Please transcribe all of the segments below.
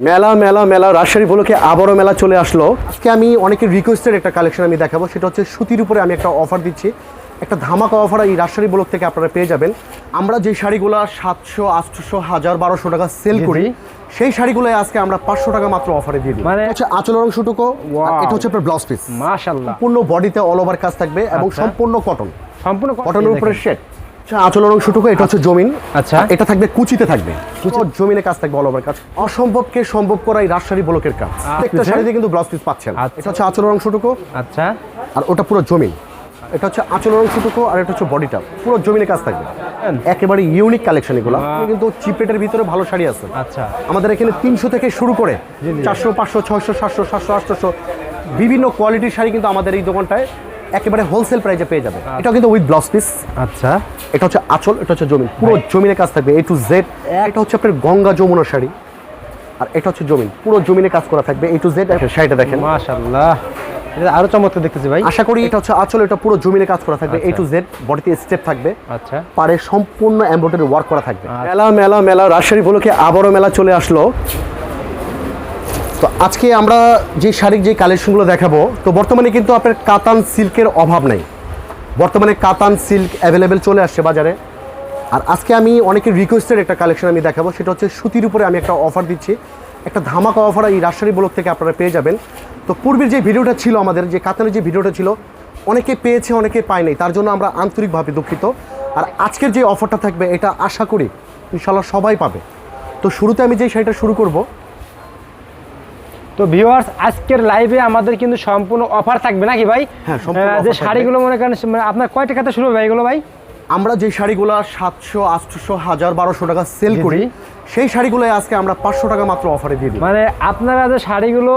মেলা মেলা মেলা রাজশাহী বলকে আবারও মেলা চলে আসলো। আজকে আমি অনেকের রিকোয়েস্টের একটা কালেকশন আমি দেখাবো সেটা হচ্ছে সুতির উপরে আমি একটা অফার দিচ্ছি। একটা ধামাকা অফার এই রাজশাহী ব্লক থেকে আপনারা পেয়ে যাবেন। আমরা যে শাড়িগুলো সাতশো আটশো হাজার বারোশো টাকা সেল করি সেই শাড়িগুলো আজকে আমরা পাঁচশো টাকা মাত্র অফারে দিয়ে দিই। মানে- হচ্ছে আঁচলের অংশটুকু. এটা হচ্ছে আপনার ব্লাউজ পিস মাশাল্লাহ সম্পূর্ণ বডিতে অল ওভার কাজ থাকবে এবং আচ্ছা। সম্পূর্ণ কটন সম্পূর্ণ কটনের উপরে শেড আঁচলের অংশটুকু এটা হচ্ছে জমিন। আচ্ছা। এটা থাকবে কুচিতে থাকবে। জমিনে কাজ থাকবে অল ওভার কাজ। অসম্ভবকে সম্ভব করা এই রাজশাহী ব্লকের কাজ। একটা শাড়িতে কিন্তু ব্লাউজ পিস পাচ্ছেন। আচ্ছা। এটা হচ্ছে আঁচলের অংশটুকু আচ্ছা। আর ওটা পুরো জমিন। এটা হচ্ছে আঁচলের অংশটুকু আর এটা হচ্ছে বডিটা। পুরো জমিনে কাজ থাকবে। একেবারে ইউনিক কালেকশন এগুলো। কিন্তু চিপ রেটের ভিতরে ভালো শাড়ি আছে। আচ্ছা। আমাদের এখানে তিনশো থেকে শুরু করে চারশো পাঁচশো ছয়শো সাতশো সাতশো আটশোশো বিভিন্ন কোয়ালিটির শাড়ি কিন্তু আমাদের এই দোকানটায় একেবারে হোলসেল প্রাইসে পেয়ে যাবে। এটা কিন্তু উইথ ব্লাউজ পিস আচ্ছা। এটা হচ্ছে আঁচল এটা হচ্ছে জমিন। পুরো জমিনে কাজ থাকবে এ টু জেড এটা হচ্ছে আপনার গঙ্গা যমুনা শাড়ি। আর এটা হচ্ছে জমিন। পুরো জমিনে কাজ করা থাকবে এ টু জেড শাড়িটা দেখেন। মাশাল্লাহ এটা আরও চমৎকার দেখতেছি ভাই। আশা করি এটা হচ্ছে আঁচল এটা পুরো জমিনে কাজ করা থাকবে এ টু জেড বডিতে স্টেপ থাকবে। আচ্ছা। পারে সম্পূর্ণ এমব্রয়ডারি ওয়ার্ক করা থাকবে। মেলা মেলা মেলা। রাজশাহী বলকে আবারও মেলা চলে আসলো। আজকে আমরা যে শাড়ির যে কালেকশনগুলো দেখাবো, তো বর্তমানে কিন্তু আপনার কাতান সিল্কের অভাব নেই। বর্তমানে কাতান সিল্ক অ্যাভেলেবেল চলে আসছে বাজারে। আর আজকে আমি অনেকের রিকোয়েস্টের একটা কালেকশন আমি দেখাবো, সেটা হচ্ছে সুতির উপরে আমি একটা অফার দিচ্ছি। একটা ধামাকা অফার এই রাজশাহী ব্লক থেকে আপনারা পেয়ে যাবেন। তো পূর্বের যে ভিডিওটা ছিল আমাদের, যে কাতানের যে ভিডিওটা ছিল, অনেকে পেয়েছে, অনেকে পায় নাই, তার জন্য আমরা আন্তরিকভাবে দুঃখিত। আর আজকের যে অফারটা থাকবে, এটা আশা করি ইনশাল্লাহ সবাই পাবে। তো শুরুতে আমি যে শাড়িটা শুরু করব তো ভিউয়ার্স আজকের লাইভে আমাদের কিন্তু সম্পূর্ণ অফার থাকবে নাকি ভাই? হ্যাঁ, যে শাড়িগুলো মনে করেন মানে আপনার কয় টাকাতে শুরু হবে এগুলো ভাই? আমরা যে শাড়িগুলো সাতশো আটশো হাজার বারোশো টাকা সেল করি সেই শাড়িগুলো আজকে আমরা পাঁচশো টাকা মাত্র অফারে দিয়ে দিই মানে আপনারা যে শাড়িগুলো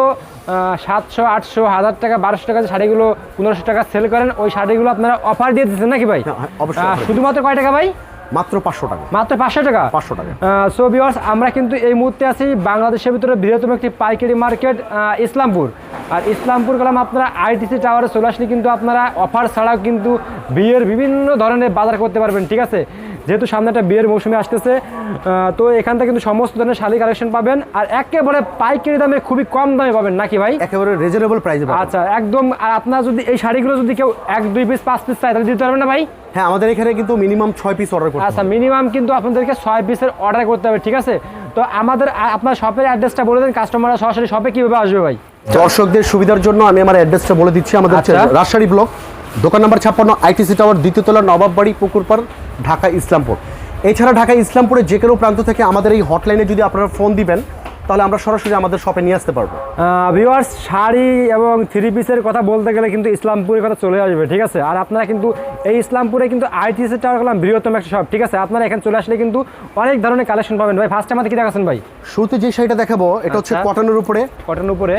সাতশো আটশো হাজার টাকা বারোশো টাকা যে শাড়িগুলো পনেরোশো টাকা সেল করেন ওই শাড়িগুলো আপনারা অফার দিয়ে দিচ্ছেন নাকি ভাই? হ্যাঁ, শুধুমাত্র কয় টাকা ভাই? মাত্র পাঁচশো টাকা। মাত্র পাঁচশো টাকা? পাঁচশো টাকা। সো বিওয়ার্স আমরা কিন্তু এই মুহূর্তে আছি বাংলাদেশের ভিতরে বৃহত্তম একটি পাইকারি মার্কেট ইসলামপুর। আর ইসলামপুর গেলাম আপনারা আইটিসি টাওয়ারে চলে আসলে কিন্তু আপনারা অফার ছাড়াও কিন্তু বিয়ের বিভিন্ন ধরনের বাজার করতে পারবেন ঠিক আছে? যেহেতু সামনে একটা বিয়ের মৌসুমে আসতেছে তো এখান থেকে কিন্তু সমস্ত ধরনের শাড়ি কালেকশন পাবেন। আর একেবারে পাইকারি দামে খুবই কম দামে পাবেন নাকি ভাই? একেবারে রিজনেবল প্রাইসে আচ্ছা একদম আর আপনার যদি এই শাড়িগুলো যদি কেউ এক দুই পিস পাঁচ পিস চায় তাহলে দিতে পারবেন না ভাই? হ্যাঁ আমাদের এখানে কিন্তু মিনিমাম ছয় পিস অর্ডার করতে আচ্ছা মিনিমাম কিন্তু আপনাদেরকে ছয় পিসের অর্ডার করতে হবে ঠিক আছে? তো আমাদের আপনার শপের অ্যাড্রেসটা বলে দেন কাস্টমাররা সরাসরি শপে কীভাবে আসবে ভাই? দর্শকদের সুবিধার জন্য আমি আমার অ্যাড্রেসটা বলে দিচ্ছি আমাদের আচ্ছা। রাজশাহী ব্লক দোকান নাম্বার ছাপ্পান্ন আইটিসি টাওয়ার দ্বিতীয় তলা নবাববাড়ি পুকুরপাড় ঢাকা ইসলামপুর। এছাড়া ঢাকা ইসলামপুরের যে কোনো প্রান্ত থেকে আমাদের এই হটলাইনে যদি আপনারা ফোন দিবেন তাহলে আমরা সরাসরি আমাদের শপে নিয়ে আসতে পারব। ভিউয়ার্স শাড়ি এবং থ্রি পিসের কথা বলতে গেলে কিন্তু ইসলামপুরের কথা চলে আসবে ঠিক আছে? আর আপনারা কিন্তু এই ইসলামপুরে কিন্তু আইটিসি টাওয়ার গেলাম বৃহত্তম একটা শপ ঠিক আছে? আপনারা এখানে চলে আসলে কিন্তু অনেক ধরনের কালেকশন পাবেন। ভাই ফার্স্ট আমাদের কি দেখাচ্ছেন ভাই? শুরুতে যে শাড়িটা দেখাবো এটা হচ্ছে আচ্ছা। কটনের উপরে। কটনের উপরে।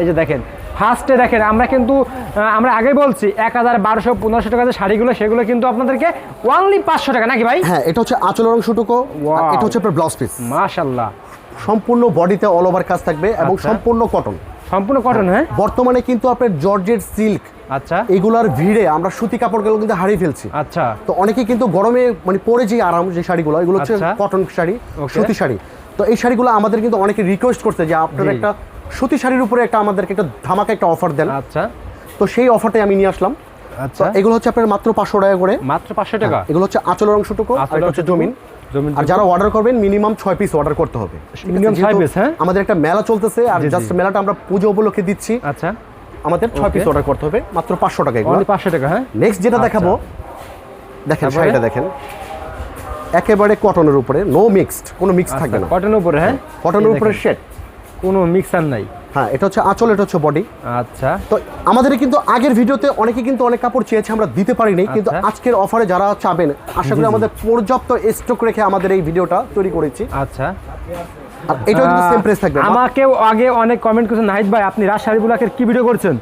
এই যে দেখেন ফার্স্টে দেখেন আমরা কিন্তু আমরা আগে বলছি এক হাজার বারোশো পনেরোশো টাকা যে শাড়িগুলো সেগুলো কিন্তু আপনাদেরকে ওনলি পাঁচশো টাকা নাকি ভাই? হ্যাঁ এটা হচ্ছে আঁচলের অংশটুকু এটা হচ্ছে আপনার ব্লাউজ পিস মাশাল্লাহ সম্পূর্ণ বডিতে অল ওভার কাজ থাকবে এবং আচ্ছা। সম্পূর্ণ কটন সম্পূর্ণ কটন হ্যাঁ? বর্তমানে কিন্তু আপনার জর্জেট সিল্ক আচ্ছা। এগুলার ভিড়ে আমরা সুতি কাপড়গুলো কিন্তু হারিয়ে ফেলছি। আচ্ছা। তো অনেকে কিন্তু গরমে মানে পরে যে আরাম যে শাড়িগুলো এগুলো হচ্ছে আচ্ছা। কটন শাড়ি সুতি শাড়ি। তো এই শাড়িগুলো আমাদের কিন্তু অনেকে রিকোয়েস্ট করছে যে আপনার একটা সুতি শাড়ির উপরে একটা আমাদেরকে একটা ধামাকা একটা অফার দেন। আচ্ছা। তো সেই অফারটাই আমি নিয়ে আসলাম। আচ্ছা। এগুলো হচ্ছে আপনার মাত্র পাঁচশো টাকা করে। মাত্র পাঁচশো টাকা? এগুলো হচ্ছে আঁচলের অংশটুকু আর এটা হচ্ছে জমিন। আর যারা অর্ডার করবেন মিনিমাম ছয় পিস অর্ডার করতে হবে। আছে? Minimum ছয় piece, হ্যাঁ? আমাদের একটা মেলা চলতেছে আর। জাস্ট মেলাটা আমরা পুজো উপলক্ষে দিচ্ছি। আচ্ছা। আমাদের ছয় পিস অর্ডার করতে হবে মাত্র পাঁচশো টাকা এগুলো। পাঁচশো টাকা হ্যাঁ? নেক্সট যেটা দেখাবো দেখেন? শাড়িটা দেখেন। একেবারে কটনের উপরে নো মিক্সড কোনো মিক্স থাকবে না। কটনের উপরে হ্যাঁ? কটনের উপরে দেখেন, শেড কোনো মিক্সার নাই। হ্যাঁ এটা হচ্ছে আঁচল এটা হচ্ছে বডি আচ্ছা। তো আমাদের কিন্তু আগের ভিডিওতে অনেকে কিন্তু অনেক কাপড় চেয়েছে আমরা দিতে পারিনি কিন্তু আচ্ছা। আজকের অফারে যারা চাবেন আশা করি আমাদের পর্যাপ্ত স্টক রেখে আমাদের এই ভিডিওটা তৈরি করেছি। আচ্ছা। এটাও কিন্তু সেম প্রাইস থাকবে। আমাকেও আগে অনেক কমেন্ট করেছেন নাহিদ ভাই আপনি রাজশাহী বুলাকের কি ভিডিও করছেন?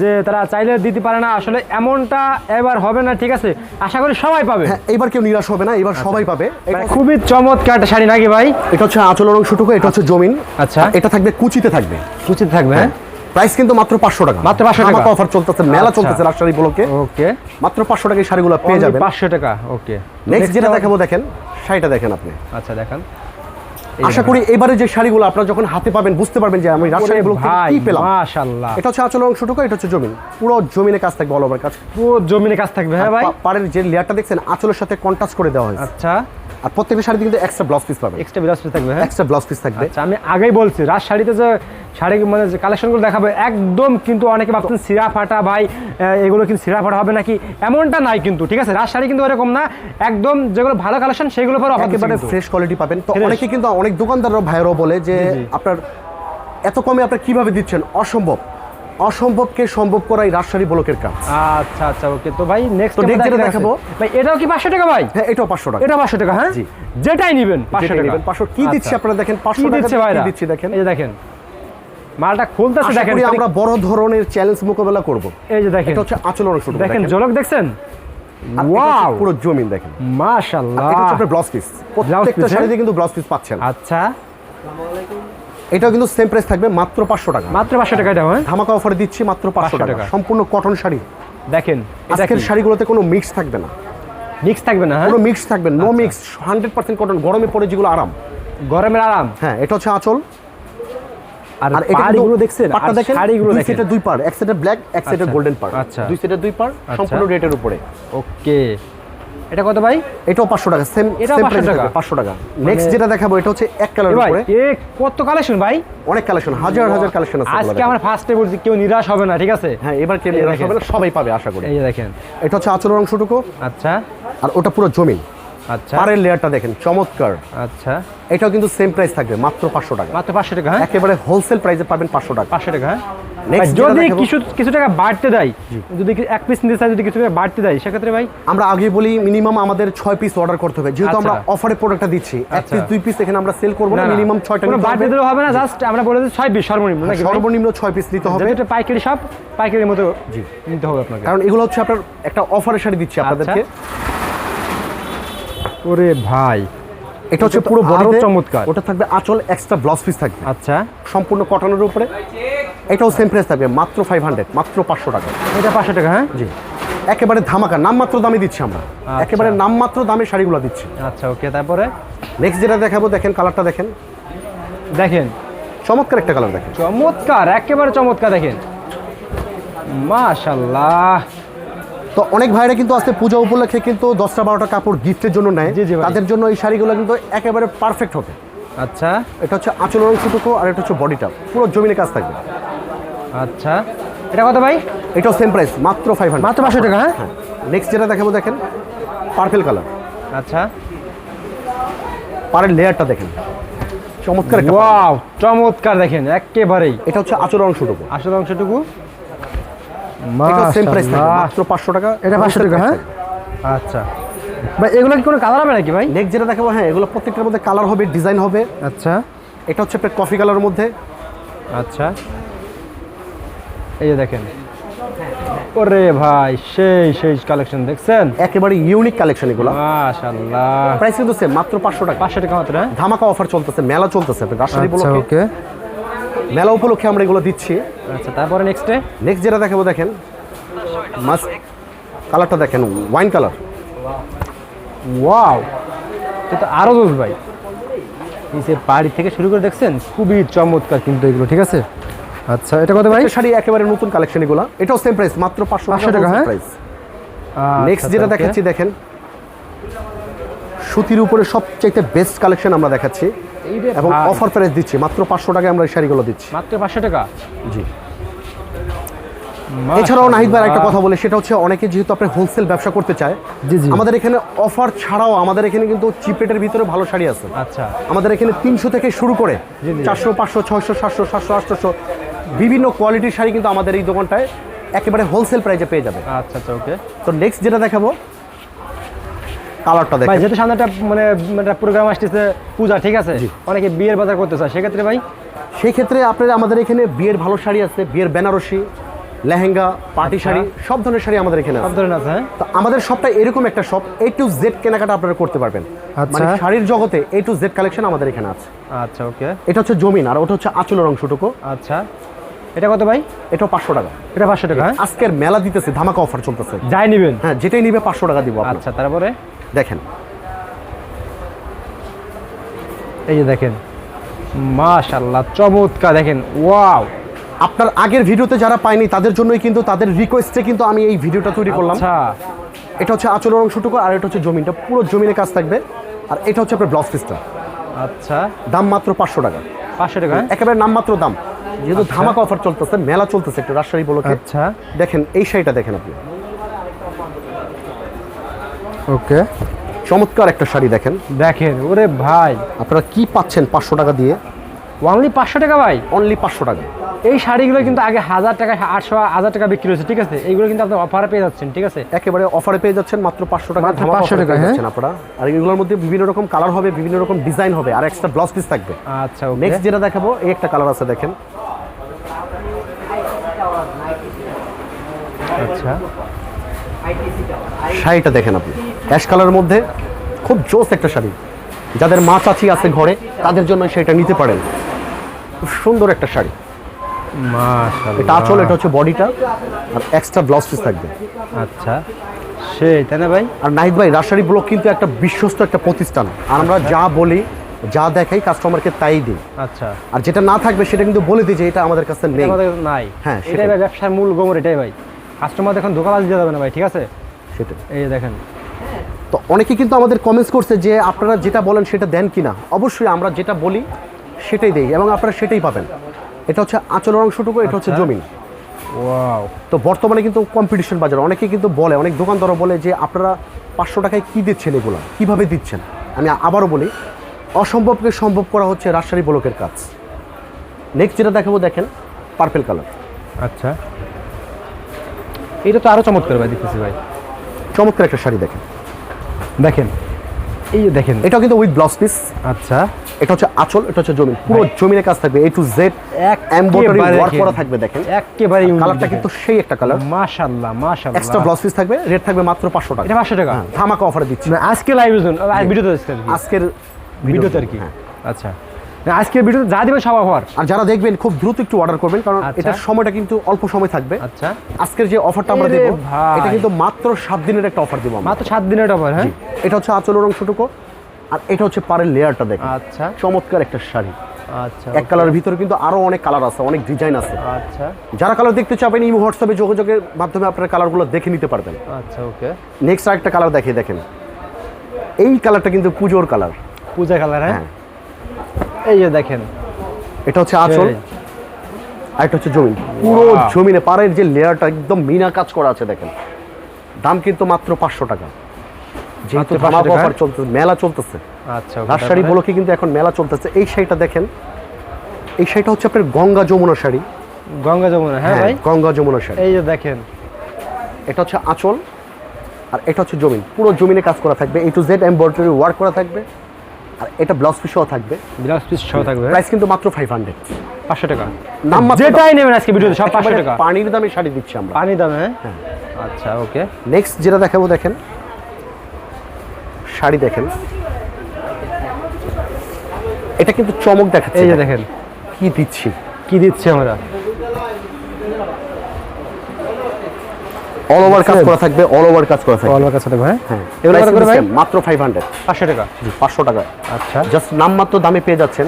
যে তারা চাইলে দিতে পারে না আসলে এমনটা এবার হবে না ঠিক আছে? আশা করি সবাই পাবে। হ্যাঁ এইবার কেউ নিরাশ হবে না এবার সবাই পাবে। মানে খুবই চমৎকার একটা শাড়ি নাকি ভাই? এটা হচ্ছে আঁচলের অংশটুকু এটা হচ্ছে জমিন। আচ্ছা। এটা থাকবে কুচিতে থাকবে। উচিত থাকবে হ্যাঁ? প্রাইস কিন্তু মাত্র পাঁচশো টাকা। মাত্র 500 টাকা। অফার চলতেছে মেলা আচ্ছা। চলতেছে রাজশাহী ব্লকে। ওকে মাত্র পাঁচশো টাকায় শাড়িগুলো পেয়ে যাবেন। পাঁচশো টাকা ওকে নেক্সট যেটা দেখাবো দেখেন শাড়িটা দেখেন আপনি। আচ্ছা দেখান। আশা করি এবারে যে শাড়িগুলো আপনারা যখন হাতে পাবেন বুঝতে পারবেন যে আমি রাজশাহী এগুলো কি পেলাম। মাশাআল্লাহ এটা হচ্ছে আচল অংশটুকু এটা হচ্ছে জমিন। পুরো জমিনে কাজ থাকবে অল ওভার কাজ। পুরো জমিনে কাজ থাকবে হ্যাঁ ভাই? পাড়ের যে লেয়ারটা দেখছেন আচলের সাথে কন্ট্রাস্ট করে দেওয়া হয়েছে। আচ্ছা। আর প্রত্যেকটা শাড়িতে কিন্তু এক্সট্রা ব্লাউজ পিস পাবেন। এক্সট্রা ব্লাউজ পিস থাকবে হ্যাঁ? এক্সট্রা ব্লাউজ পিস থাকবে। আচ্ছা আমি আগেই বলছি রাজ শাড়িতে যে শাড়ি মানে কালেকশনগুলো দেখাবো একদম কিন্তু অনেকে ভাবছেন সিরা ফাটা ভাই এগুলো কিন্তু সিরা ফাটা হবে নাকি? এমনটা নাই কিন্তু ঠিক আছে? রাজ শাড়ি কিন্তু এরকম না একদম যেগুলো ভালো কালেকশন সেগুলো পরে একেবারে ফ্রেশ কোয়ালিটি পাবেন। তো অনেকে কিন্তু অনেক দোকানদাররা ভাইয়েরাও বলে যে। আপনার এত কমে আপনি কীভাবে দিচ্ছেন? অসম্ভব। অসম্ভবকে সম্ভব করাই রাজশাহী ব্লকের কাজ। আচ্ছা আচ্ছা ওকে। তো ভাই নেক্সট যেটা দেখাবো। ভাই এটাও কি পাঁচশো টাকা ভাই? হ্যাঁ এটাও পাঁচশো টাকা। এটা পাঁচশো টাকা হ্যাঁ? জি। যেটাই নিবেন পাঁচশো টাকা। নেবেন, 500 কি দিচ্ছে আচ্ছা। আপনারা দেখেন, 500 টাকা দিচ্ছে ভাই দিচ্ছি দেখেন। এই যে দেখেন। মালটা খুলতেছে দেখেন আমরা বড় ধরনের চ্যালেঞ্জ মোকাবেলা করব। এই যে দেখেন। এটা হচ্ছে আঁচল অংশ দেখেন ঝলক দেখছেন? ওয়াও! পুরো জমিন দেখেন। মাশাআল্লাহ। এটা হচ্ছে ব্লাউজ পিস প্রত্যেকটা শাড়িতে কিন্তু ব্লাউজ পিস পাচ্ছেন। আচ্ছা। এটাও কিন্তু সেম প্রাইস থাকবে মাত্র পাঁচশো টাকা। মাত্র পাঁচশো টাকা এটা হ্যাঁ? ধামাকা অফারে দিচ্ছি মাত্র পাঁচশো 500 টাকা। সম্পূর্ণ কটন শাড়ি। দেখেন আজকের শাড়িগুলোতে কোনো মিক্স থাকবে না। মিক্স থাকবে না হ্যাঁ? কোনো মিক্স থাকবে no. Mix hundred percent cotton গরমে পরে যেগুলো আরাম। গরমের আরাম। হ্যাঁ এটা হচ্ছে আঁচল। আর দেখছেন? পাটটা দেখেন শাড়িগুলো দেখেন। সেটের দুই পার এক সেটের ব্ল্যাক এক আচ্ছা, গোল্ডেন পার আচ্ছা। দুই সেটের দুই পার সম্পূর্ণ রেটের উপরে। ওকে। এটা কত ভাই? এটাও পাঁচশো টাকা সেম এটাও 500 টাকা? পাঁচশো টাকা। নেক্সট যেটা দেখাবো এটা হচ্ছে এক কালারের উপরে। কত কালেকশন ভাই? অনেক কালেকশন হাজার হাজার কালেকশন আছে আজকে আমরা ফার্স্টে বলছি কেউ নিরাশ হবে না ঠিক আছে? হ্যাঁ এবার কে নিরাশ হবে না, সবাই পাবে আশা করি। এই দেখেন। এটা হচ্ছে আঁচলের অংশটুকু। আচ্ছা। আর ওটা পুরো জমিন। আচ্ছা। পাড়ের লেয়ারটা দেখেন চমৎকার। আচ্ছা। এটাও কিন্তু সেম প্রাইস থাকবে মাত্র পাঁচশো টাকা। মাত্র পাঁচশো টাকা হ্যাঁ। একেবারে হোলসেল প্রাইসে পাবেন পাঁচশো টাকা। পাঁচশো টাকা হ্যাঁ। যদি কিছু কিছু টাকা বাড়তে দেয় যদি এক পিস নিতে চাই যদি কিছু টাকা বাড়তে দেয় সেক্ষেত্রে ভাই আমরা আগে বলি মিনিমাম আমাদের ছয় পিস অর্ডার করতে হবে। যেহেতু আমরা আচ্ছা। অফারে প্রোডাক্টটা দিচ্ছি এক আচ্ছা। পিস দুই পিস এখানে আমরা সেল করব না মিনিমাম ছয়টা বাড়তে হবে। দিলেও হবে না জাস্ট আমরা বলে দিই ছয় পিস সর্বনিম্ন সর্বনিম্ন ছয় পিস নিতে হবে। এটা পাইকারি সব পাইকারির মতো নিতে হবে আপনাকে। কারণ এগুলো হচ্ছে আপনার একটা অফারের শাড়ি দিচ্ছি আপনাদেরকে। ওরে ভাই। এটা হচ্ছে পুরো বডিতে চমৎকার। ওটা থাকবে আঁচল এক্সট্রা ব্লাউজ পিস থাকবে। আচ্ছা। সম্পূর্ণ কটনের উপরে। এটাও সেম প্রাইস থাকবে মাত্র ফাইভ হান্ড্রেড মাত্র পাঁচশো টাকা। এটা পাঁচশো টাকা হ্যাঁ? জি। একেবারে ধামাকা নামমাত্র দামে দিচ্ছি আমরা। একেবারে নামমাত্র দামে শাড়িগুলো দিচ্ছি। আচ্ছা ওকে তারপরে? নেক্সট যেটা দেখাবো দেখেন কালারটা দেখেন। দেখেন। চমৎকার একটা কালার দেখেন। চমৎকার একেবারে চমৎকার দেখেন। মাশাল্লাহ। তো অনেক ভাইরা কিন্তু আজকে পূজা উপলক্ষে কিন্তু দশটা বারোটা কাপড় গিফটের জন্য নেয়। তাদের জন্য এই শাড়িগুলো কিন্তু একেবারে পারফেক্ট হবে। আচ্ছা। এটা হচ্ছে আঁচলের অংশটুকু আর এটা হচ্ছে বডিটা পুরো জমিনে কাজ থাকবে। আচ্ছা। এটা কত ভাই? এটাও সেম প্রাইস মাত্র ফাইভ হান্ড্রেড মাত্র পাঁচশো টাকা হ্যাঁ? হ্যাঁ। নেক্সট যেটা দেখাবো দেখেন পার্পেল কালার আচ্ছা। পাড়ের লেয়ারটা দেখেন। চমৎকার ওয়াও চমৎকার দেখেন একেবারেই। এটা হচ্ছে আঁচলের অংশটুকু। আসল অংশটুকু? এটা সেম প্রাইস থাকবে মাত্র পাঁচশো টাকা এটা পাঁচশো টাকা হ্যাঁ? আচ্ছা। ভাই এগুলো কি কোনো কালার হবে নাকি ভাই? নেক্সট যেটা দেখাবো হ্যাঁ এগুলো প্রত্যেকটার মধ্যে কালার হবে ডিজাইন হবে। আচ্ছা। এটা হচ্ছে আপনার কফি কালারের মধ্যে। আচ্ছা। এই যে দেখেন। ওরে ভাই সেই সেই কালেকশন দেখছেন? একেবারে ইউনিক কালেকশন এগুলো। মাশাআল্লাহ। প্রাইস কিন্তু সেম মাত্র পাঁচশো টাকা। পাঁচশো টাকা মাত্র হ্যাঁ? ধামাকা অফার চলতেছে মেলা চলতেছে রাজশাহী মেলা উপলক্ষে আমরা এগুলো দিচ্ছি। আচ্ছা তারপরে নেক্সটে নেক্সট যেটা দেখাবো দেখেন। মাস্ক কালারটা দেখেন ওয়াইন কালার ওয়াও এটা তো আরও জোস ভাই। যে বাড়ি থেকে শুরু করে দেখছেন খুবই চমৎকার কিন্তু এগুলো ঠিক আছে? আচ্ছা এটা কত ভাই? শাড়ি একেবারে নতুন কালেকশন এগুলো। এটাও সেম প্রাইস মাত্র পাঁচশো 500 টাকা, হ্যাঁ? প্রাইস আচ্ছা, নেক্সট যেটা দেখাচ্ছি দেখেন। সুতির উপরে সবচাইতে বেস্ট কালেকশন আমরা দেখাচ্ছি। এবং অফার প্রাইস দিচ্ছি। মাত্র পাঁচশো টাকায় আমরা এই শাড়িগুলো দিচ্ছি। মাত্র পাঁচশো টাকা? জি। এছাড়াও নাহিদ ভাই একটা কথা বলে সেটা হচ্ছে অনেকে যেহেতু আপনি হোলসেল ব্যবসা করতে চায়। আমাদের এখানে অফার ছাড়াও আমাদের এখানে কিন্তু চিপ রেটের ভিতরে ভালো শাড়ি আছে। আচ্ছা। আমাদের এখানে তিনশো থেকে শুরু করে। চারশো পাঁচশো ছয়শো সাতশো সাতশো আটশোশো বিভিন্ন কোয়ালিটির শাড়ি কিন্তু আমাদের এই দোকানটায় একেবারে হোলসেল প্রাইসে পেয়ে যাবে। আচ্ছা আচ্ছা ওকে তো নেক্সট যেটা দেখাবো কালারটা দেখেন। যেহেতু সামনে একটা মানে একটা প্রোগ্রাম আসতেছে পূজা ঠিক আছে? অনেকে বিয়ের বাজার করতে চায় সেক্ষেত্রে ভাই? সেই ক্ষেত্রে আপনার আমাদের এখানে বিয়ের ভালো শাড়ি আছে বিয়ের বেনারসি লেহেঙ্গা পার্টি শাড়ি সব ধরনের শাড়ি আমাদের এখানে সব ধরনের আছে হ্যাঁ? তো আমাদের সবটা এরকম একটা শপ এ টু জেড কেনাকাটা আপনারা করতে পারবেন। আচ্ছা। মানে শাড়ির জগতে এ টু জেড কালেকশন আমাদের এখানে আছে। আচ্ছা ওকে। এটা হচ্ছে জমিন আর ওটা হচ্ছে আঁচলের অংশটুকু। আচ্ছা। এটা কত ভাই? এটা পাঁচশো টাকা। এটা পাঁচশো টাকা হ্যাঁ? আজকের মেলা দিতেছে ধামাকা অফার চলতেছে। যাই নিবেন। হ্যাঁ যেটাই নিবে পাঁচশো টাকা দিব আচ্ছা তারপরে? দেখেন। এই যে দেখেন মাশাল্লাহ চমৎকার দেখেন ওয়াও। আপনার আগের ভিডিওতে যারা পায়নি তাদের জন্যই কিন্তু তাদের রিকোয়েস্টে কিন্তু আমি এই ভিডিওটা তৈরি করলাম। আচ্ছা এটা হচ্ছে আচলের অংশটুকু আর এটা হচ্ছে জমিনটা পুরো জমিনে কাজ থাকবে। আর এটা হচ্ছে আপনার ব্লাউজ পিসটা আচ্ছা। দাম মাত্র পাঁচশো টাকা। পাঁচশো টাকা? একেবারে নামমাত্র দাম। যেহেতু ধামাকা অফার চলতেছে মেলা চলতেছে একটু রাজশাহী বলকে আচ্ছা। দেখেন এই শাড়িটা দেখেন আপনি। ওকে। চমৎকার একটা শাড়ি দেখেন। দেখেন ওরে ভাই। আপনারা কি পাচ্ছেন পাঁচশো টাকা দিয়ে? অনলি পাঁচশো টাকা ভাই? অনলি পাঁচশো টাকা। এই শাড়িগুলো কিন্তু আগে হাজার টাকা আটশো হাজার টাকা বিক্রি হয়েছে ঠিক আছে? এইগুলো কিন্তু আপনি অফারে পেয়ে যাচ্ছেন ঠিক আছে? একেবারে অফারে পেয়ে যাচ্ছেন মাত্র পাঁচশো টাকা মাত্র ধামাকা 500 offer টাকা, হ্যাঁ? যাচ্ছেন আপনারা। আর এগুলোর মধ্যে বিভিন্ন রকম কালার হবে বিভিন্ন রকম ডিজাইন হবে আর এক্সট্রা ব্লাউজ পিস থাকবে। আচ্ছা নেক্সট যেটা দেখাবো এই একটা কালার আছে দেখেন। আচ্ছা। শাড়িটা দেখেন আপনি। অ্যাশ কালারের মধ্যে খুব জোস একটা শাড়ি। যাদের মা চাচি আছে ঘরে তাদের জন্য সেটা নিতে পারেন। খুব সুন্দর একটা শাড়ি। এটা আঁচল এটা হচ্ছে বডিটা আর এক্সট্রা ব্লাউজ পিস থাকবে। আচ্ছা সেই তাই না ভাই? আর নাহিদ ভাই রাজশাহী ব্লক কিন্তু একটা বিশ্বস্ত একটা প্রতিষ্ঠান। আর আমরা যা বলি যা দেখাই কাস্টমারকে তাই দিই। আচ্ছা। আর যেটা না থাকবে সেটা কিন্তু বলে দিই যে এটা আমাদের কাছে নেই। আমাদের নাই। হ্যাঁ, এটাই। ভাই ব্যবসার মূল গোমর এটাই ভাই। কাস্টমার দেখুন দোকান দিয়ে যাবে না ভাই ঠিক আছে? সেটা এই দেখেন তো অনেকে কিন্তু আমাদের কমেন্টস করছে যে আপনারা যেটা বলেন সেটা দেন কি না অবশ্যই আমরা যেটা বলি সেটাই দেই এবং আপনারা সেটাই পাবেন। এটা হচ্ছে আঁচলের অংশটুকু এটা হচ্ছে আচ্ছা। জমিন। তো বর্তমানে কিন্তু কম্পিটিশন বাজার অনেকে কিন্তু বলে অনেক দোকানদারও বলে যে আপনারা পাঁচশো টাকায় কী দিচ্ছেন এগুলো? কীভাবে দিচ্ছেন? আমি আবারও বলি অসম্ভবকে সম্ভব করা হচ্ছে রাজশাহী ব্লকের কাজ। নেক্সট যেটা দেখাবো দেখেন পার্পেল কালার আচ্ছা। এটা তো আরও চমৎকার ভাই দেখতেছি ভাই। চমৎকার একটা শাড়ি দেখেন। দেখেন এই যে দেখেন এটা কিন্তু উইথ ব্লাউজ পিস আচ্ছা। এটা হচ্ছে আঁচল এটা হচ্ছে জমিন পুরো জমিনের কাজ থাকবে এ টু জেড এমব্রয়ডারি একেবারে ওয়ার্ক করা থাকবে দেখেন। একেবারে কালারটা কিন্তু সেই একটা কালার মাশাআল্লাহ মাশাআল্লাহ এক্সট্রা ব্লাউজ পিস থাকবে রেট থাকবে মাত্র পাঁচশো টাকা। এটা 500 টাকা? হ্যাঁ, ধামাকা অফারে দিচ্ছি। না, আজকে লাইভ ভিডিওতে আজকে আজকের ভিডিওতে আর কি? হ্যাঁ। আচ্ছা। না আজকে ভিডিওতে যা দিবে সব অফার আর যারা দেখবেন খুব দ্রুত একটু অর্ডার করবেন কারণ আচ্ছা। এটার সময়টা কিন্তু অল্প সময় থাকবে। আচ্ছা। আজকের যে অফারটা আমরা দেবো এটা কিন্তু মাত্র সাত দিনের একটা অফার দেবো মাত্র সাত দিনের অফার হ্যাঁ? এটা হচ্ছে আঁচলের অংশটুকু। আর এটা হচ্ছে পাড়ের লেয়ারটা দেখেন। আচ্ছা। চমৎকার একটা শাড়ি। আচ্ছা এক কালারের ভিতরে কিন্তু আরও অনেক কালার আছে অনেক ডিজাইন আছে। আচ্ছা। যারা কালার দেখতে চাবেন এই হোয়াটসঅ্যাপে যোগাযোগের মাধ্যমে আপনার কালারগুলো দেখে নিতে পারবেন। আচ্ছা ওকে নেক্সট আরেকটা কালার দেখিয়ে দেখেন। এই কালারটা কিন্তু পুজোর কালার পূজা কালার হ্যাঁ? হ্যাঁ। এই যে দেখেন এটা হচ্ছে আঁচল। আর এটা হচ্ছে জমিন। পুরো. জমিনে পাড়ের যে লেয়ারটা একদম মিনা কাজ করা আছে দেখেন। দাম কিন্তু মাত্র পাঁচশো টাকা। যেহেতু ধামাকা অফার চলতেছে মেলা চলতেছে। আচ্ছা রাজশাহী বলকে কিন্তু এখন মেলা চলতেছে। এই শাড়িটা দেখেন এই শাড়িটা হচ্ছে আপনার গঙ্গা যমুনা শাড়ি। গঙ্গা যমুনা হ্যাঁ ভাই। গঙ্গা যমুনা শাড়ি। এই যে দেখেন। এটা হচ্ছে আঁচল আর এটা হচ্ছে জমিন। পুরো জমিনে কাজ করা থাকবে A to Z embroidery work করা থাকবে। আর এটা ব্লাউজ পিসও থাকবে। ব্লাউজ পিস সহ থাকবে। প্রাইস কিন্তু মাত্র ফাইভ হান্ড্রেড পাঁচশো টাকা। নাম যেটাই নেবেন আজকে ভিডিওতে সব পাঁচশো টাকা। পানির দামে শাড়ি দিচ্ছি আমরা। পানি দামে হ্যাঁ? আচ্ছা ওকে। নেক্সট যেটা দেখাবো দেখেন। শাড়ি দেখেন। এটা কিন্তু চমক দেখাচ্ছে। এই যে দেখেন। কি দিচ্ছি? কি দিচ্ছি আমরা? অল ওভার কাজ করা থাকবে অল ওভার কাজ করা থাকবে। অল্প কাছে থাকবে হ্যাঁ? এগুলো কত করে ভাই? মাত্র ফাইভ হান্ড্রেড পাঁচশো টাকা। পাঁচশো টাকা। আচ্ছা। জাস্ট নামমাত্র দামে পেয়ে যাচ্ছেন।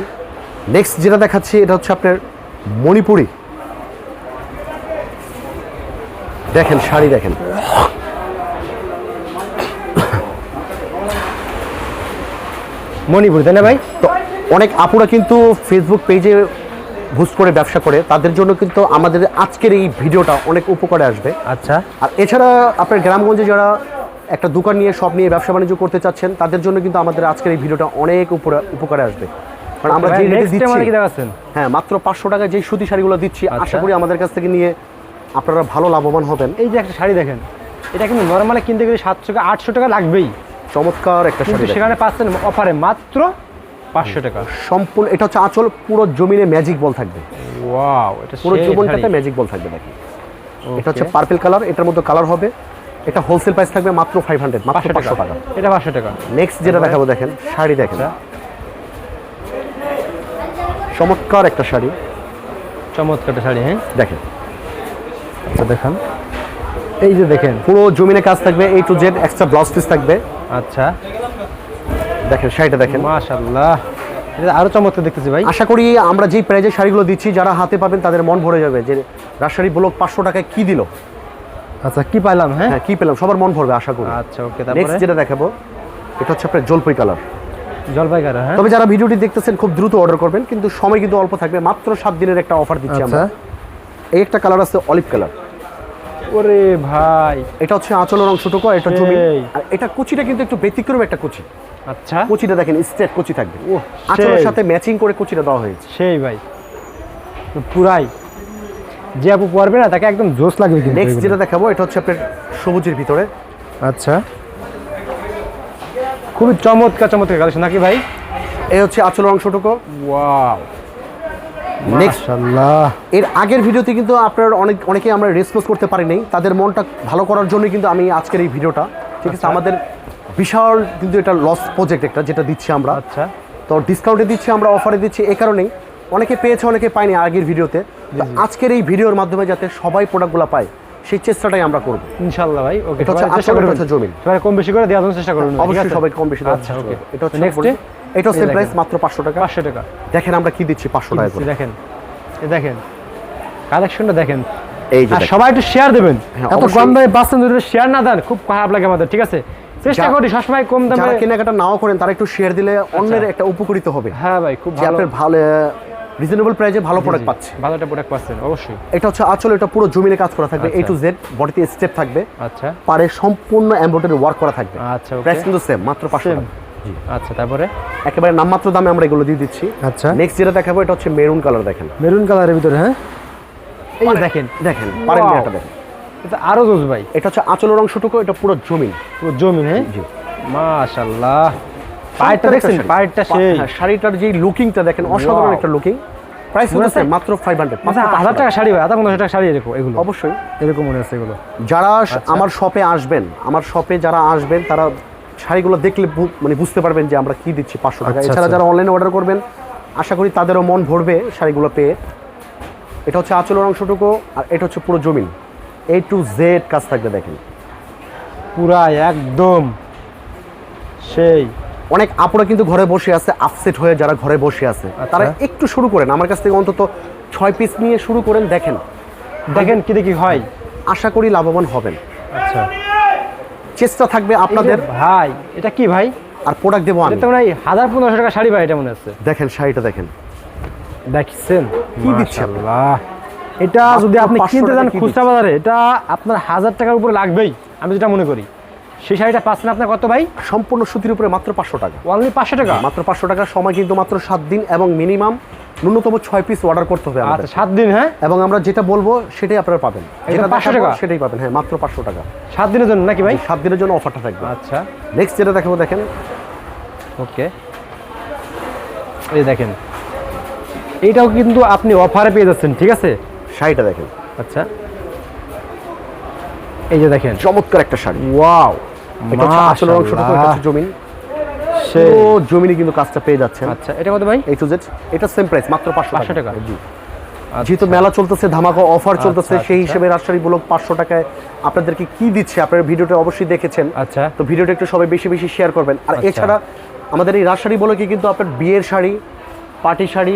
নেক্সট যেটা দেখাচ্ছি এটা হচ্ছে আপনার মণিপুরি। দেখেন শাড়ি দেখেন। মণিপুর তাই না ভাই? তো অনেক আপুরা কিন্তু ফেসবুক পেজে বুস্ট করে ব্যবসা করে তাদের জন্য কিন্তু আমাদের আজকের এই ভিডিওটা অনেক উপকারে আসবে। আচ্ছা। আর এছাড়া আপনার গ্রামগঞ্জে যারা একটা দোকান নিয়ে সব নিয়ে ব্যবসা বাণিজ্য করতে চাচ্ছেন তাদের জন্য কিন্তু আমাদের আজকের এই ভিডিওটা অনেক উপরে উপকারে আসবে। কারণ আমরা যে রেটে দিচ্ছি হ্যাঁ মাত্র পাঁচশো টাকা যেই সুতি শাড়িগুলো দিচ্ছি আশা আচ্ছা। করি আমাদের কাছ থেকে নিয়ে আপনারা ভালো লাভবান হবেন। এই যে একটা শাড়ি দেখেন এটা কিন্তু নর্মালি কিনতে গেলে সাতশো টাকা আটশো টাকা লাগবেই। চমৎকার একটা শাড়ি সেখানে পাচ্ছেন অফারে মাত্র পাঁচশো টাকা। সম্পূর্ণ এটা হচ্ছে আঁচল পুরো জমিনে ম্যাজিক বল থাকবে। ওয়াও এটা পুরো সেই জীবনটাতে ম্যাজিক বল থাকবে দেখেন এটা হচ্ছে পার্পেল কালার এটার মধ্যে কালার হবে। এটা হোলসেল প্রাইস থাকবে মাত্র ফাইভ হান্ড্রেড মাত্র পাঁচশো টাকা। এটা পাঁচশো টাকা। নেক্সট যেটা দেখাবো দেখেন শাড়ি দেখেন। আচ্ছা। চমৎকার একটা শাড়ি। চমৎকার একটা শাড়ি হ্যাঁ? দেখেন। আচ্ছা দেখান। এই যে দেখেন পুরো জমিনে কাজ থাকবে A to Z extra blouse piece থাকবে। আচ্ছা। দেখেন শাড়িটা দেখেন। মাশাল্লাহ এটা আরও চমৎকার দেখতেছি ভাই। আশা করি আমরা যেই প্রাইজের শাড়িগুলো দিচ্ছি যারা হাতে পাবেন তাদের মন ভরে যাবে যে রাজশাহী ব্লক পাঁচশো টাকায় কি দিল। আচ্ছা কি পাইলাম হ্যাঁ? হ্যাঁ কি পেলাম সবার মন ভরবে আশা করি। আচ্ছা ওকে নেক্সট যেটা দেখাবো এটা হচ্ছে আপনার জলপাই কালার জলপাইগাড়া হ্যাঁ? তবে যারা ভিডিওটি দেখতেছেন খুব দ্রুত অর্ডার করবেন কিন্তু সময় কিন্তু অল্প থাকবে মাত্র সাত দিনের একটা অফার দিচ্ছি আচ্ছা। আমরা। এই একটা কালার আছে অলিভ কালার ওরে ভাই। এটা হচ্ছে আঁচলের অংশটুকু এটা জমি। এটা কুচিটা কিন্তু একটু ব্যতিক্রম একটা কুচি। আচ্ছা। কুচিটা দেখেন স্ট্রেট কুচি থাকবে। ওহ, আঁচলের সাথে ম্যাচিং করে কুচিটা দেওয়া হয়েছে। সেই ভাই। তো পুরাই। যে আপু পরবে না তাকে একদম জোশ লাগবে কিন্তু নেক্সট যেটা দেখাবো এটা হচ্ছে আপনার সবুজের ভিতরে। আচ্ছা। খুবই চমৎকার চমৎকার কালেকশন নাকি ভাই? এই হচ্ছে আঁচলের অংশটুকু ওয়াও। মাশাআল্লাহ। এর আগের ভিডিওতে কিন্তু আপনার অনেক অনেকে আমরা রেসপন্স করতে পারি নাই। তাদের মনটা ভালো করার জন্য কিন্তু আমি আজকের এই ভিডিওটা। ঠিক আছে আচ্ছা। আমাদের বিশাল কিন্তু এটা লস প্রজেক্ট একটা যেটা দিচ্ছি আমরা। আচ্ছা। তো ডিসকাউন্টে দিচ্ছি আমরা অফারে দিচ্ছি এই কারণেই। অনেকে পেয়েছে অনেকে পায়নি আগের ভিডিওতে। আজকের এই ভিডিওর মাধ্যমে যাতে সবাই প্রোডাক্টগুলো পায় সেই চেষ্টাটাই আমরা করব। ইনশাআল্লাহ ভাই ওকে এটা হচ্ছে আসলে করবেন। হচ্ছে জমিন। কম বেশি করে দেওয়ার চেষ্টা করবেন। অবশ্যই সবাই কম বেশি আচ্ছা ওকে। এটা হচ্ছে নেক্সট এটা হচ্ছে প্রাইস মাত্র পাঁচশো টাকা। 500 টাকা। দেখেন আমরা কি দিচ্ছি পাঁচশো টাকা দেখেন। এই দেখেন। কালেকশনটা দেখেন। এই যে সবাই একটু শেয়ার দেবেন। হ্যাঁ, এত কম দামে যদি শেয়ার না দেন খুব খারাপ লাগে আমাদের ঠিক আছে? চেষ্টা করি সবসময় কম দামে যারা কেনাকাটা নাও করেন তারা একটু শেয়ার দিলে অন্যের একটা উপকৃত হবে। হ্যাঁ ভাই খুব ভালো। আপনার ভালো রিজনেবল প্রাইসে ভালো প্রোডাক্ট পাচ্ছে। ভালো একটা প্রোডাক্ট পাচ্ছেন অবশ্যই। এটা হচ্ছে আসলে এটা পুরো জমিনে কাজ করা থাকবে এ আচ্ছা। টু জেড বডিতে স্টেপ থাকবে। আচ্ছা। পারে সম্পূর্ণ এমব্রয়ডারি ওয়ার্ক করা থাকবে। আচ্ছা প্রাইস কিন্তু সেম মাত্র। টাকা। আচ্ছা তারপরে? একেবারে নামমাত্র দামে আমরা এগুলো দিয়ে দিচ্ছি। আচ্ছা। নেক্সট যেটা দেখাবো এটা হচ্ছে মেরুন কালার দেখেন। মেরুন কালারের ভিতরে হ্যাঁ? এই দেখেন দেখেন পারেন. এটা দেখেন। এটা আরও জোস ভাই। এটা হচ্ছে আঁচলের অংশটুকু এটা পুরো জমিন। পুরো জমি হ্যাঁ? জি। মাশাআল্লাহ পায়েরটা দেখছেন? পায়েরটা সেই। হ্যাঁ, শাড়িটার যে লুকিংটা দেখেন অসাধারণ একটা লুকিং প্রাইস মনে হচ্ছে আছে? মাত্র ফাইভ হান্ড্রেড আচ্ছা হাজার টাকা শাড়ি ভাই আধা পনেরোশো টাকা শাড়ি এরকম এগুলো। অবশ্যই। এরকম মনে হচ্ছে এগুলো। যারা আমার শপে আসবেন আমার শপে যারা আসবেন তারা শাড়িগুলো দেখলে মানে বুঝতে পারবেন যে আমরা কি দিচ্ছি পাঁচশো টাকা। আচ্ছা, এছাড়া আচ্ছা। যারা অনলাইনে অর্ডার করবেন আশা করি তাদেরও মন ভরবে শাড়িগুলো পেয়ে এটা হচ্ছে আঁচলের অংশটুকু আর এটা হচ্ছে পুরো জমিন। এ টু জেড কাজ থাকবে দেখেন। পুরাই একদম। সেই। অনেক আপুরা কিন্তু ঘরে বসে আছে আপসেট হয়ে যারা ঘরে বসে আছে। আচ্ছা। তারা একটু শুরু করেন। আমার কাছ থেকে অন্তত ছয় পিস নিয়ে শুরু করেন দেখেন। দেখেন কি দেখি হয়। আশা করি লাভবান হবেন। আচ্ছা। চেষ্টা থাকবে আপনাদের। ভাই এটা কি ভাই? আর প্রোডাক্ট দেবো আমি। তো হাজার পনেরোশো টাকা শাড়ি ভাই এটা মনে হচ্ছে। দেখেন শাড়িটা দেখেন। দেখছেন? কি দিচ্ছে? এটা যদি আপনি 500 কিনতে যান খুচরা বাজারে এটা আপনার হাজার টাকার উপরে লাগবেই আমি যেটা মনে করি। সেই শাড়িটা পাচ্ছেন আপনার কত ভাই? সম্পূর্ণ সুতির উপরে মাত্র পাঁচশো টাকা। অনলি পাঁচশো টাকা? মাত্র পাঁচশো টাকার সময় কিন্তু মাত্র সাত দিন এবং মিনিমাম ন্যূনতম ছয় পিস অর্ডার করতে হবে আমাদের। আচ্ছা সাত দিন হ্যাঁ? এবং আমরা যেটা বলব সেটাই আপনারা পাবেন। যেটা 500 দেখাবো টাকা? সেটাই পাবেন। হ্যাঁ মাত্র পাঁচশো টাকা। সাত দিনের জন্য নাকি ভাই? সাত দিনের জন্য অফারটা থাকবে। আচ্ছা। নেক্সট যেটা দেখাবো দেখেন। ওকে। এই দেখেন। এইটাও কিন্তু আপনি অফারে পেয়ে যাচ্ছেন ঠিক আছে? শাড়িটা দেখেন। আচ্ছা। এই যে দেখেন। চমৎকার একটা শাড়ি। ওয়াও। এটা আসলে জমিন। তো জমিনে কিন্তু কাজটা পেয়ে যাচ্ছেন। আচ্ছা এটা কত ভাই? এই টু জেড এটা সেম প্রাইস মাত্র পাঁচশো 500 টাকা? জি। যেহেতু মেলা চলতেছে ধামাকা অফার চলতেছে আচ্ছা, সেই আচ্ছা। হিসেবে রাজশাহী ব্লক পাঁচশো টাকায় আপনাদেরকে কি দিচ্ছে? আপনারা ভিডিওটা অবশ্যই দেখেছেন। আচ্ছা। তো ভিডিওটা একটু সবাই বেশি বেশি শেয়ার করবেন। আর আচ্ছা। এছাড়া আমাদের এই রাজশাড়ি বলে কি কিন্তু আপনার বিয়ের শাড়ি পার্টি শাড়ি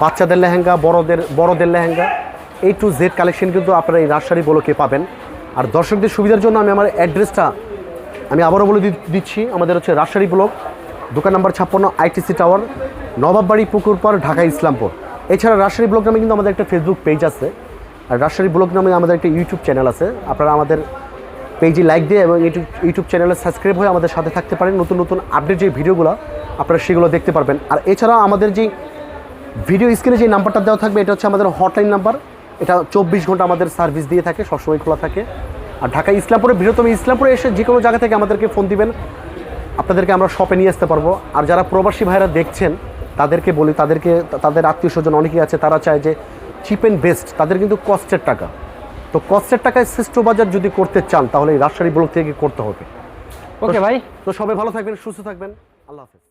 বাচ্চাদের লেহেঙ্গা বড়দের বড়দের লেহেঙ্গা এই টু জেড কালেকশন কিন্তু আপনারা এই রাজশাড়ি বলোকে পাবেন। আর দর্শকদের সুবিধার জন্য আমি আমার অ্যাড্রেসটা আমি আবারও বলে দিচ্ছি, আমাদের হচ্ছে রাজশাড়ি ব্লক, দোকান নাম্বার ছাপ্পান্ন, আইটিসি টাওয়ার, নবাববাড়ি পুকুরপাড় ঢাকা ইসলামপুর। এছাড়া রাজশাড়ি ব্লক নামে কিন্তু আমাদের একটা ফেসবুক পেজ আছে। আর রাজশাহী ব্লক নামে আমাদের একটা ইউটিউব চ্যানেল আছে। আপনারা আমাদের পেজে লাইক দিয়ে এবং ইউটিউব চ্যানেলে সাবস্ক্রাইব হয়ে আমাদের সাথে থাকতে পারেন। নতুন নতুন আপডেট যে ভিডিওগুলো আপনারা সেগুলো দেখতে পারবেন। আর এছাড়া আমাদের যে ভিডিও স্ক্রিনে যে নাম্বারটা দেওয়া থাকবে, এটা হচ্ছে আমাদের হটলাইন নাম্বার এটা চব্বিশ ঘণ্টা আমাদের সার্ভিস দিয়ে থাকে, সবসময় খোলা থাকে। আর ঢাকা ইসলামপুরে বৃহত্তম ইসলামপুরে এসে যে কোনো জায়গা থেকে আমাদেরকে ফোন দিবেন। আপনাদেরকে আমরা শপে নিয়ে আসতে পারব। আর যারা প্রবাসী ভাইরা দেখছেন তাদেরকে বলি তাদেরকে তাদের আত্মীয় স্বজন অনেকেই আছে তারা চায় যে চিপ অ্যান্ড বেস্ট তাদের কিন্তু কস্টের টাকা। তো কস্টের টাকায় শ্রেষ্ঠ বাজার যদি করতে চান তাহলে এই রাজশাহী ব্লক থেকে করতে হবে। ওকে ভাই। তো সবাই ভালো থাকবেন সুস্থ থাকবেন। আল্লাহ হাফেজ।